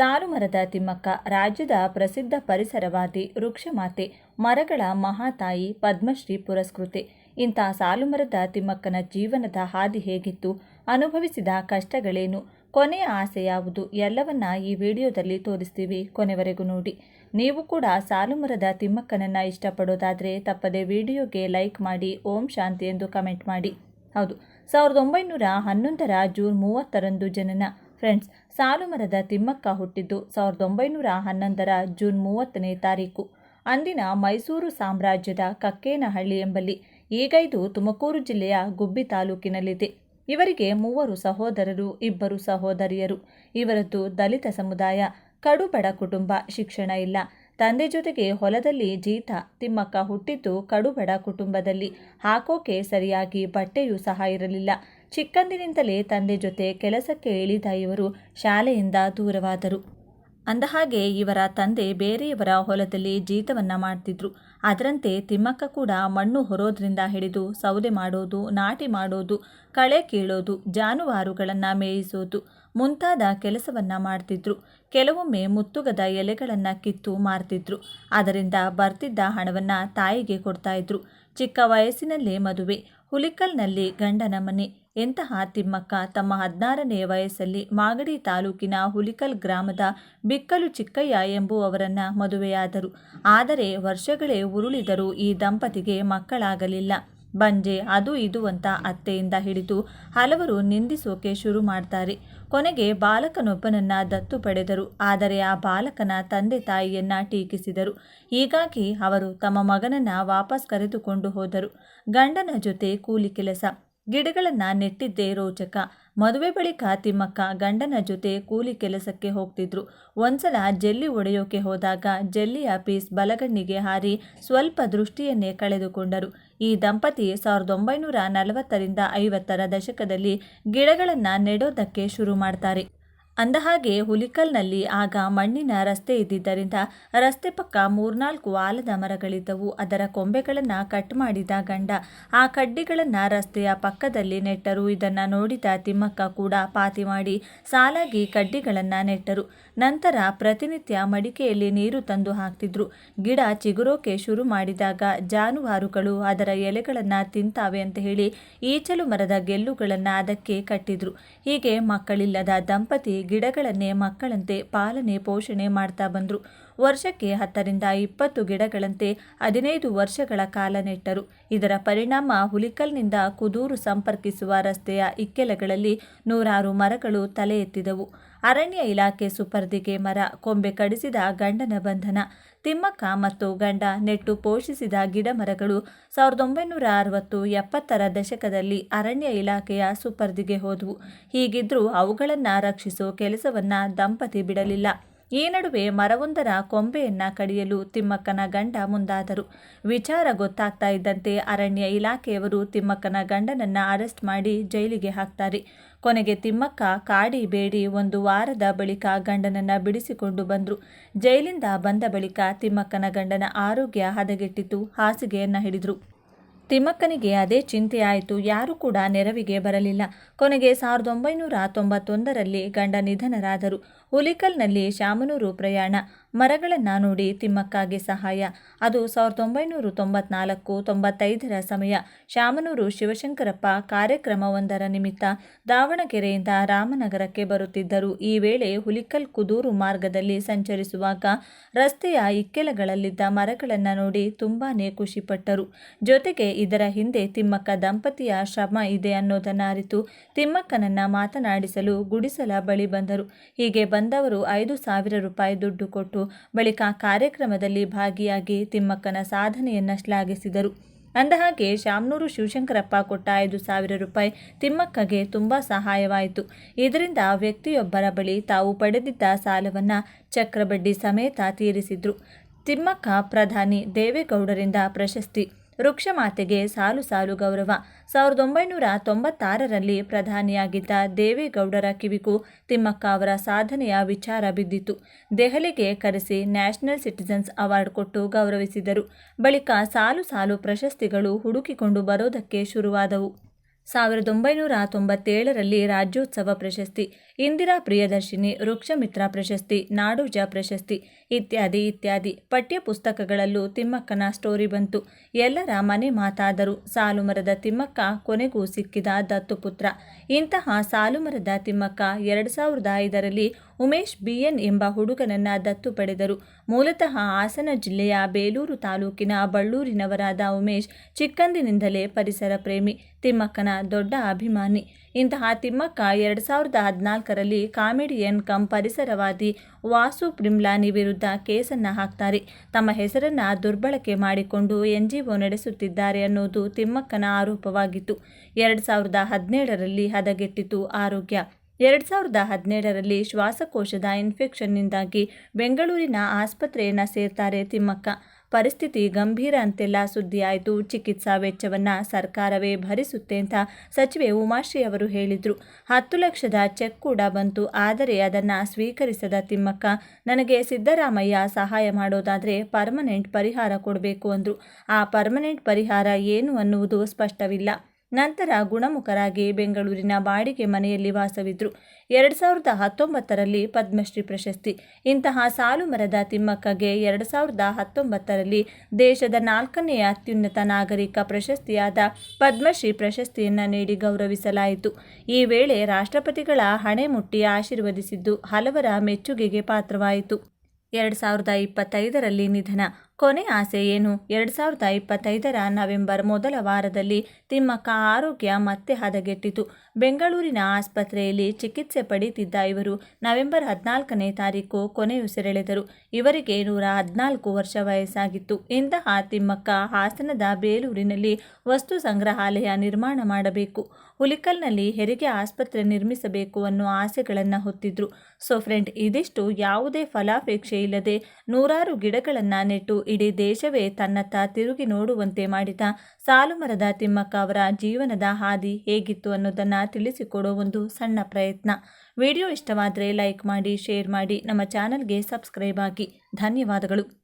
ಸಾಲುಮರದ ತಿಮ್ಮಕ್ಕ ರಾಜ್ಯದ ಪ್ರಸಿದ್ಧ ಪರಿಸರವಾದಿ ವೃಕ್ಷಮಾತೆ ಮರಗಳ ಮಹಾತಾಯಿ ಪದ್ಮಶ್ರೀ ಪುರಸ್ಕೃತೆ. ಇಂಥ ಸಾಲುಮರದ ತಿಮ್ಮಕ್ಕನ ಜೀವನದ ಹಾದಿ ಹೇಗಿತ್ತು, ಅನುಭವಿಸಿದ ಕಷ್ಟಗಳೇನು ಕೊನೆಯ ಆಸೆ ಯಾವುದು ಎಲ್ಲವನ್ನ ಈ ವಿಡಿಯೋದಲ್ಲಿ ತೋರಿಸ್ತೀವಿ ಕೊನೆವರೆಗೂ ನೋಡಿ. ನೀವು ಕೂಡ ಸಾಲುಮರದ ತಿಮ್ಮಕ್ಕನನ್ನ ಇಷ್ಟಪಡೋದಾದರೆ ತಪ್ಪದೆ ವಿಡಿಯೋಗೆ ಲೈಕ್ ಮಾಡಿ, ಓಂ ಶಾಂತಿ ಎಂದು ಕಮೆಂಟ್ ಮಾಡಿ. ಹೌದು, ಸಾವಿರದ ಒಂಬೈನೂರ ಹನ್ನೊಂದರ ಜೂನ್ ಮೂವತ್ತರಂದು ಜನನ. ಫ್ರೆಂಡ್ಸ್ ಸಾಲುಮರದ ತಿಮ್ಮಕ್ಕ ಹುಟ್ಟಿದ್ದು ಸಾವಿರದ ಒಂಬೈನೂರ ಹನ್ನೊಂದರ ಜೂನ್ ಮೂವತ್ತನೇ ತಾರೀಕು. ಅಂದಿನ ಮೈಸೂರು ಸಾಮ್ರಾಜ್ಯದ ಕಕ್ಕೇನಹಳ್ಳಿ ಎಂಬಲ್ಲಿ ಈಗ ಇದು ತುಮಕೂರು ಜಿಲ್ಲೆಯ ಗುಬ್ಬಿ ತಾಲೂಕಿನಲ್ಲಿದೆ. ಇವರಿಗೆ ಮೂವರು ಸಹೋದರರು, ಇಬ್ಬರು ಸಹೋದರಿಯರು. ಇವರದ್ದು ದಲಿತ ಸಮುದಾಯ, ಕಡುಬಡ ಕುಟುಂಬ, ಶಿಕ್ಷಣ ಇಲ್ಲ. ತಂದೆ ಜೊತೆಗೆ ಹೊಲದಲ್ಲಿ ಜೀತ, ತಿಮ್ಮಕ್ಕ ಹುಟ್ಟಿದ್ದು ಕಡುಬಡ ಕುಟುಂಬದಲ್ಲಿ. ಹಾಕೋಕೆ ಸರಿಯಾಗಿ ಬಟ್ಟೆಯೂ ಸಹ ಇರಲಿಲ್ಲ. ಚಿಕ್ಕಂದಿನಿಂದಲೇ ತಂದೆ ಜೊತೆ ಕೆಲಸಕ್ಕೆ ಇಳಿದ ಇವರು ಶಾಲೆಯಿಂದ ದೂರವಾದರು. ಅಂದಹಾಗೆ ಇವರ ತಂದೆ ಬೇರೆಯವರ ಹೊಲದಲ್ಲಿ ಜೀತವನ್ನ ಮಾಡ್ತಿದ್ರು. ಅದರಂತೆ ತಿಮ್ಮಕ್ಕ ಕೂಡ ಮಣ್ಣು ಹೊರೋದ್ರಿಂದ ಹಿಡಿದು ಸೌದೆ ಮಾಡೋದು, ನಾಟಿ ಮಾಡೋದು, ಕಳೆ ಕೀಳೋದು, ಜಾನುವಾರುಗಳನ್ನು ಮೇಯಿಸೋದು ಮುಂತಾದ ಕೆಲಸವನ್ನ ಮಾಡ್ತಿದ್ರು. ಕೆಲವೊಮ್ಮೆ ಮುತ್ತುಗದ ಎಲೆಗಳನ್ನು ಕಿತ್ತು ಮಾರ್ತಿದ್ರು. ಅದರಿಂದ ಬರ್ತಿದ್ದ ಹಣವನ್ನ ತಾಯಿಗೆ ಕೊಡ್ತಾ ಇದ್ರು. ಚಿಕ್ಕ ವಯಸ್ಸಿನಲ್ಲೇ ಮದುವೆ. ಹುಲಿಕಲ್ನಲ್ಲಿ ಗಂಡನ ಮನೆ. ಎಂತಹ ತಿಮ್ಮಕ್ಕ. ತಮ್ಮ ಹದಿನಾರನೇ ವಯಸ್ಸಲ್ಲಿ ಮಾಗಡಿ ತಾಲೂಕಿನ ಹುಲಿಕಲ್ ಗ್ರಾಮದ ಬಿಕ್ಕಲು ಚಿಕ್ಕಯ್ಯ ಎಂಬುವವರನ್ನ ಮದುವೆಯಾದರು. ಆದರೆ ವರ್ಷಗಳೇ ಉರುಳಿದರೂ ಈ ದಂಪತಿಗೆ ಮಕ್ಕಳಾಗಲಿಲ್ಲ. ಬಂಜೆ, ಅದು ಇದು ಅಂತ ಅತ್ತೆಯಿಂದ ಹಿಡಿದು ಹಲವರು ನಿಂದಿಸೋಕೆ ಶುರು ಮಾಡ್ತಾರೆ. ಕೊನೆಗೆ ಬಾಲಕನೊಬ್ಬನನ್ನ ದತ್ತು ಪಡೆದರು. ಆದರೆ ಆ ಬಾಲಕನ ತಂದೆ ತಾಯಿಯನ್ನ ಟೀಕಿಸಿದರು. ಹೀಗಾಗಿ ಅವರು ತಮ್ಮ ಮಗನನ್ನ ವಾಪಸ್ ಕರೆದುಕೊಂಡು ಹೋದರು. ಗಂಡನ ಜೊತೆ ಕೂಲಿ ಕೆಲಸ. ಗಿಡಗಳನ್ನ ನೆಟ್ಟಿದ್ದೇ ರೋಚಕ. ಮದುವೆ ಬಳಿಕ ತಿಮ್ಮಕ್ಕ ಗಂಡನ ಜೊತೆ ಕೂಲಿ ಕೆಲಸಕ್ಕೆ ಹೋಗ್ತಿದ್ರು. ಒಂದ್ಸಲ ಜೆಲ್ಲಿ ಒಡೆಯೋಕೆ ಹೋದಾಗ ಜೆಲ್ಲಿಯ ಪೀಸ್ ಬಲಗಣ್ಣಿಗೆ ಹಾರಿ ಸ್ವಲ್ಪ ದೃಷ್ಟಿಯನ್ನೇ ಕಳೆದುಕೊಂಡರು. ಈ ದಂಪತಿ ಸಾವಿರದ ಒಂಬೈನೂರ ನಲವತ್ತರಿಂದ ಐವತ್ತರ ದಶಕದಲ್ಲಿ ಗಿಡಗಳನ್ನು ನೆಡೋದಕ್ಕೆ ಶುರು ಮಾಡ್ತಾರೆ. ಅಂದಹಾಗೆ ಹುಲಿಕಲ್ನಲ್ಲಿ ಆಗ ಮಣ್ಣಿನ ರಸ್ತೆ ಇದ್ದಿದ್ದರಿಂದ ರಸ್ತೆ ಪಕ್ಕ ಮೂರ್ನಾಲ್ಕು ಆಲದ ಮರಗಳಿದ್ದವು. ಅದರ ಕೊಂಬೆಗಳನ್ನು ಕಟ್ ಮಾಡಿದ ಗಂಡ ಆ ಕಡ್ಡಿಗಳನ್ನು ರಸ್ತೆಯ ಪಕ್ಕದಲ್ಲಿ ನೆಟ್ಟರು. ಇದನ್ನು ನೋಡಿದ ತಿಮ್ಮಕ್ಕ ಕೂಡ ಪಾತಿ ಮಾಡಿ ಸಾಲಾಗಿ ಕಡ್ಡಿಗಳನ್ನು ನೆಟ್ಟರು. ನಂತರ ಪ್ರತಿನಿತ್ಯ ಮಡಿಕೆಯಲ್ಲಿ ನೀರು ತಂದು ಹಾಕ್ತಿದ್ರು. ಗಿಡ ಚಿಗುರೋಕೆ ಶುರು ಮಾಡಿದಾಗ ಜಾನುವಾರುಗಳು ಅದರ ಎಲೆಗಳನ್ನು ತಿಂತಾವೆ ಅಂತ ಹೇಳಿ ಈಚಲು ಮರದ ಗೆಲ್ಲುಗಳನ್ನು ಅದಕ್ಕೆ ಕಟ್ಟಿದ್ರು. ಹೀಗೆ ಮಕ್ಕಳಿಲ್ಲದ ದಂಪತಿ ಗಿಡಗಳನ್ನೇ ಮಕ್ಕಳಂತೆ ಪಾಲನೆ ಪೋಷಣೆ ಮಾಡ್ತಾ ಬಂದರು. ವರ್ಷಕ್ಕೆ ಹತ್ತರಿಂದ ಇಪ್ಪತ್ತು ಗಿಡಗಳಂತೆ ಹದಿನೈದು ವರ್ಷಗಳ ಕಾಲ ನೆಟ್ಟರು. ಇದರ ಪರಿಣಾಮ ಹುಲಿಕಲ್ನಿಂದ ಕುದೂರು ಸಂಪರ್ಕಿಸುವ ರಸ್ತೆಯ ಇಕ್ಕೆಲಗಳಲ್ಲಿ ನೂರಾರು ಮರಗಳು ತಲೆ ಎತ್ತಿದವು. ಅರಣ್ಯ ಇಲಾಖೆ ಸುಪರ್ದಿಗೆ ಮರ, ಕೊಂಬೆ ಕಡಿಸಿದ ಗಂಡನ ಬಂಧನ, ತಿಮ್ಮಕ್ಕ ಮತ್ತು ಗಂಡ ನೆಟ್ಟು ಪೋಷಿಸಿದ ಗಿಡ ಮರಗಳು ಸಾವಿರದ ಒಂಬೈನೂರ ಅರವತ್ತು ಎಪ್ಪತ್ತರ ದಶಕದಲ್ಲಿ ಅರಣ್ಯ ಇಲಾಖೆಯ ಸುಪರ್ದಿಗೆ ಹೋದವು. ಹೀಗಿದ್ರೂ ಅವುಗಳನ್ನು ರಕ್ಷಿಸೋ ಕೆಲಸವನ್ನ ದಂಪತಿ ಬಿಡಲಿಲ್ಲ. ಈ ನಡುವೆ ಮರವೊಂದರ ಕೊಂಬೆಯನ್ನ ಕಡಿಯಲು ತಿಮ್ಮಕ್ಕನ ಗಂಡ ಮುಂದಾದರು. ವಿಚಾರ ಗೊತ್ತಾಗ್ತಾ ಇದ್ದಂತೆ ಅರಣ್ಯ ಇಲಾಖೆಯವರು ತಿಮ್ಮಕ್ಕನ ಗಂಡನನ್ನ ಅರೆಸ್ಟ್ ಮಾಡಿ ಜೈಲಿಗೆ ಹಾಕ್ತಾರೆ. ಕೊನೆಗೆ ತಿಮ್ಮಕ್ಕ ಕಾಡಿ ಬೇಡಿ ಒಂದು ವಾರದ ಬಳಿಕ ಗಂಡನನ್ನ ಬಿಡಿಸಿಕೊಂಡು ಬಂದರು. ಜೈಲಿಂದ ಬಂದ ಬಳಿಕ ತಿಮ್ಮಕ್ಕನ ಗಂಡನ ಆರೋಗ್ಯ ಹದಗೆಟ್ಟಿತು ಹಾಸಿಗೆಯನ್ನ ಹಿಡಿದ್ರು. ತಿಮ್ಮಕ್ಕನಿಗೆ ಅದೇ ಚಿಂತೆಯಾಯಿತು ಯಾರೂ ಕೂಡ ನೆರವಿಗೆ ಬರಲಿಲ್ಲ. ಕೊನೆಗೆ ಸಾವಿರದ ಒಂಬೈನೂರ ತೊಂಬತ್ತೊಂದರಲ್ಲಿ ಗಂಡ ನಿಧನರಾದರು. ಹುಲಿಕಲ್ನಲ್ಲಿ ಶಾಮನೂರು ಪ್ರಯಾಣ. ಮರಗಳನ್ನು ನೋಡಿ ತಿಮ್ಮಕ್ಕಾಗಿ ಸಹಾಯ. ಅದು ಸಾವಿರದ ಒಂಬೈನೂರ ತೊಂಬತ್ನಾಲ್ಕು, ತೊಂಬತ್ತೈದರ ಸಮಯ. ಶಾಮನೂರು ಶಿವಶಂಕರಪ್ಪ ಕಾರ್ಯಕ್ರಮವೊಂದರ ನಿಮಿತ್ತ ದಾವಣಗೆರೆಯಿಂದ ರಾಮನಗರಕ್ಕೆ ಬರುತ್ತಿದ್ದರು. ಈ ವೇಳೆ ಹುಲಿಕಲ್ ಕುದೂರು ಮಾರ್ಗದಲ್ಲಿ ಸಂಚರಿಸುವಾಗ ರಸ್ತೆಯ ಇಕ್ಕೆಲಗಳಲ್ಲಿದ್ದ ಮರಗಳನ್ನು ನೋಡಿ ತುಂಬಾನೇ ಖುಷಿಪಟ್ಟರು. ಜೊತೆಗೆ ಇದರ ಹಿಂದೆ ತಿಮ್ಮಕ್ಕ ದಂಪತಿಯ ಶ್ರಮ ಇದೆ ಅನ್ನೋದನ್ನು ಅರಿತು ತಿಮ್ಮಕ್ಕನನ್ನ ಮಾತನಾಡಿಸಲು ಗುಡಿಸಲ ಬಳಿ ಬಂದರು. ಹೀಗೆ ಬಂದವರು ಐದು ಸಾವಿರ ರೂಪಾಯಿ ದುಡ್ಡು ಕೊಟ್ಟು ಬಳಿಕ ಕಾರ್ಯಕ್ರಮದಲ್ಲಿ ಭಾಗಿಯಾಗಿ ತಿಮ್ಮಕ್ಕನ ಸಾಧನೆಯನ್ನ ಶ್ಲಾಘಿಸಿದರು. ಅಂದಹಾಗೆ ಶಾಮನೂರು ಶಿವಶಂಕರಪ್ಪ ಕೊಟ್ಟ ಐದು ಸಾವಿರ ರೂಪಾಯಿ ತಿಮ್ಮಕ್ಕಗೆ ತುಂಬ ಸಹಾಯವಾಯಿತು. ಇದರಿಂದ ವ್ಯಕ್ತಿಯೊಬ್ಬರ ಬಳಿ ತಾವು ಪಡೆದಿದ್ದ ಸಾಲವನ್ನು ಚಕ್ರಬಡ್ಡಿ ಸಮೇತ ತೀರಿಸಿದ್ರು. ತಿಮ್ಮಕ್ಕ ಪ್ರಧಾನಿ ದೇವೇಗೌಡರಿಂದ ಪ್ರಶಸ್ತಿ. ವೃಕ್ಷಮಾತೆಗೆ ಸಾಲು ಸಾಲು ಗೌರವ. ಸಾವಿರದ ಒಂಬೈನೂರ ತೊಂಬತ್ತಾರರಲ್ಲಿ ಪ್ರಧಾನಿಯಾಗಿದ್ದ ದೇವೇಗೌಡರ ಕಿವಿಗೂ ತಿಮ್ಮಕ್ಕ ಅವರ ಸಾಧನೆಯ ವಿಚಾರ ಬಿದ್ದಿತು ದೆಹಲಿಗೆ ಕರೆಸಿ ನ್ಯಾಷನಲ್ ಸಿಟಿಜನ್ಸ್ ಅವಾರ್ಡ್ ಕೊಟ್ಟು ಗೌರವಿಸಿದರು. ಬಳಿಕ ಸಾಲು ಸಾಲು ಪ್ರಶಸ್ತಿಗಳು ಹುಡುಕಿಕೊಂಡು ಬರೋದಕ್ಕೆ ಶುರುವಾದವು. ಸಾವಿರದ ಒಂಬೈನೂರ ತೊಂಬತ್ತೇಳರಲ್ಲಿ ರಾಜ್ಯೋತ್ಸವ ಪ್ರಶಸ್ತಿ. ಇಂದಿರಾ ಪ್ರಿಯದರ್ಶಿನಿ ವೃಕ್ಷಮಿತ್ರ ಪ್ರಶಸ್ತಿ, ನಾಡೋಜ ಪ್ರಶಸ್ತಿ ಇತ್ಯಾದಿ ಇತ್ಯಾದಿ ಪಠ್ಯಪುಸ್ತಕಗಳಲ್ಲೂ ತಿಮ್ಮಕ್ಕನ ಸ್ಟೋರಿ ಬಂತು. ಎಲ್ಲರ ಮನೆ ಮಾತಾದರು ಸಾಲುಮರದ ತಿಮ್ಮಕ್ಕ ಕೊನೆಗೂ ಸಿಕ್ಕಿದ ದತ್ತುಪುತ್ರ ಇಂತಹ ಸಾಲುಮರದ ತಿಮ್ಮಕ್ಕ ಎರಡು ಸಾವಿರದ ಐದರಲ್ಲಿ ಉಮೇಶ್ ಬಿಎನ್ ಎಂಬ ಹುಡುಗನನ್ನ ದತ್ತು ಪಡೆದರು. ಮೂಲತಃ ಹಾಸನ ಜಿಲ್ಲೆಯ ಬೇಲೂರು ತಾಲೂಕಿನ ಬಳ್ಳೂರಿನವರಾದ ಉಮೇಶ್ ಚಿಕ್ಕಂದಿನಿಂದಲೇ ಪರಿಸರ ಪ್ರೇಮಿ, ತಿಮ್ಮಕ್ಕನ ದೊಡ್ಡ ಅಭಿಮಾನಿ. ಇಂತಹ ತಿಮ್ಮಕ್ಕ ಎರಡು ಸಾವಿರದ ಹದಿನಾಲ್ಕರಲ್ಲಿ ಕಾಮಿಡಿಯನ್ ಕಂ ಪರಿಸರವಾದಿ ವಾಸು ಪ್ರಿಮ್ಲಾನಿ ವಿರುದ್ಧ ಕೇಸನ್ನ ಹಾಕ್ತಾರೆ. ತಮ್ಮ ಹೆಸರನ್ನ ದುರ್ಬಳಕೆ ಮಾಡಿಕೊಂಡು ಎನ್ಜಿಒ ನಡೆಸುತ್ತಿದ್ದಾರೆ ಅನ್ನೋದು ತಿಮ್ಮಕ್ಕನ ಆರೋಪವಾಗಿತ್ತು. ಎರಡು ಸಾವಿರದ ಹದಿನೇಳರಲ್ಲಿ ಹದಗೆಟ್ಟಿತು ಆರೋಗ್ಯ. ಎರಡು ಸಾವಿರದ ಹದಿನೇಳರಲ್ಲಿ ಶ್ವಾಸಕೋಶದ ಇನ್ಫೆಕ್ಷನ್ನಿಂದಾಗಿ ಬೆಂಗಳೂರಿನ ಆಸ್ಪತ್ರೆಯನ್ನು ಸೇರ್ತಾರೆ ತಿಮ್ಮಕ್ಕ. ಪರಿಸ್ಥಿತಿ ಗಂಭೀರ ಅಂತೆಲ್ಲ ಸುದ್ದಿಯಾಯಿತು. ಚಿಕಿತ್ಸಾ ವೆಚ್ಚವನ್ನು ಸರ್ಕಾರವೇ ಭರಿಸುತ್ತೆ ಅಂತ ಸಚಿವೆ ಉಮಾಶ್ರೀ ಅವರು ಹೇಳಿದರು. ಹತ್ತು ಲಕ್ಷದ ಚೆಕ್ ಕೂಡ ಬಂತು. ಆದರೆ ಅದನ್ನು ಸ್ವೀಕರಿಸದ ತಿಮ್ಮಕ್ಕ, ನನಗೆ ಸಿದ್ದರಾಮಯ್ಯ ಸಹಾಯ ಮಾಡೋದಾದರೆ ಪರ್ಮನೆಂಟ್ ಪರಿಹಾರ ಕೊಡಬೇಕು ಅಂದರು. ಆ ಪರ್ಮನೆಂಟ್ ಪರಿಹಾರ ಏನು ಅನ್ನುವುದು ಸ್ಪಷ್ಟವಿಲ್ಲ. ನಂತರ ಗುಣಮುಖರಾಗಿ ಬೆಂಗಳೂರಿನ ಬಾಡಿಗೆ ಮನೆಯಲ್ಲಿ ವಾಸವಿದ್ರು. ಎರಡು ಸಾವಿರದ ಹತ್ತೊಂಬತ್ತರಲ್ಲಿ ಪದ್ಮಶ್ರೀ ಪ್ರಶಸ್ತಿ. ಇಂತಹ ಸಾಲು ಮರದ ತಿಮ್ಮಕ್ಕಗೆ ಎರಡು ಸಾವಿರದ ಹತ್ತೊಂಬತ್ತರಲ್ಲಿ ದೇಶದ ನಾಲ್ಕನೆಯ ಅತ್ಯುನ್ನತ ನಾಗರಿಕ ಪ್ರಶಸ್ತಿಯಾದ ಪದ್ಮಶ್ರೀ ಪ್ರಶಸ್ತಿಯನ್ನು ನೀಡಿ ಗೌರವಿಸಲಾಯಿತು. ಈ ವೇಳೆ ರಾಷ್ಟ್ರಪತಿಗಳ ಹಣೆ ಮುಟ್ಟಿ ಆಶೀರ್ವದಿಸಿದ್ದು ಹಲವರ ಮೆಚ್ಚುಗೆಗೆ ಪಾತ್ರವಾಯಿತು. ಎರಡು ಸಾವಿರದ ಇಪ್ಪತ್ತೈದರಲ್ಲಿ ನಿಧನ. ಕೊನೆ ಆಸೆ ಏನು? ಎರಡು ಸಾವಿರದ ಇಪ್ಪತ್ತೈದರ ನವೆಂಬರ್ ಮೊದಲ ವಾರದಲ್ಲಿ ತಿಮ್ಮಕ್ಕ ಆರೋಗ್ಯ ಮತ್ತೆ ಹದಗೆಟ್ಟಿತು. ಬೆಂಗಳೂರಿನ ಆಸ್ಪತ್ರೆಯಲ್ಲಿ ಚಿಕಿತ್ಸೆ ಪಡೆಯುತ್ತಿದ್ದ ಇವರು ನವೆಂಬರ್ ಹದಿನಾಲ್ಕನೇ ತಾರೀಕು ಕೊನೆಯುಸಿರೆಳೆದರು ಇವರಿಗೆ ನೂರ ಹದಿನಾಲ್ಕು ವರ್ಷ ವಯಸ್ಸಾಗಿತ್ತು. ಇಂತಹ ತಿಮ್ಮಕ್ಕ ಹಾಸನದ ಬೇಲೂರಿನಲ್ಲಿ ವಸ್ತು ಸಂಗ್ರಹಾಲಯ ನಿರ್ಮಾಣ ಮಾಡಬೇಕು. ಹುಲಿಕಲ್ನಲ್ಲಿ ಹೆರಿಗೆ ಆಸ್ಪತ್ರೆ ನಿರ್ಮಿಸಬೇಕು ಅನ್ನೋ ಆಸೆಗಳನ್ನು ಹೊತ್ತಿದ್ರು. ಸೊ, ಫ್ರೆಂಡ್, ಇದಿಷ್ಟು ಯಾವುದೇ ಫಲಾಪೇಕ್ಷೆ ಇಲ್ಲದೆ ನೂರಾರು ಗಿಡಗಳನ್ನು ನೆಟ್ಟು ಇಡೀ ದೇಶವೇ ತನ್ನತ್ತ ತಿರುಗಿ ನೋಡುವಂತೆ ಮಾಡಿದ ಸಾಲುಮರದ ತಿಮ್ಮಕ್ಕ ಅವರ ಜೀವನದ ಹಾದಿ ಹೇಗಿತ್ತು ಅನ್ನೋದನ್ನು ತಿಳಿಸಿಕೊಡೋ ಒಂದು ಸಣ್ಣ ಪ್ರಯತ್ನ. ವಿಡಿಯೋ ಇಷ್ಟವಾದರೆ ಲೈಕ್ ಮಾಡಿ, ಶೇರ್ ಮಾಡಿ, ನಮ್ಮ ಚಾನಲ್ಗೆ ಸಬ್ಸ್ಕ್ರೈಬ್ ಆಗಿ. ಧನ್ಯವಾದಗಳು.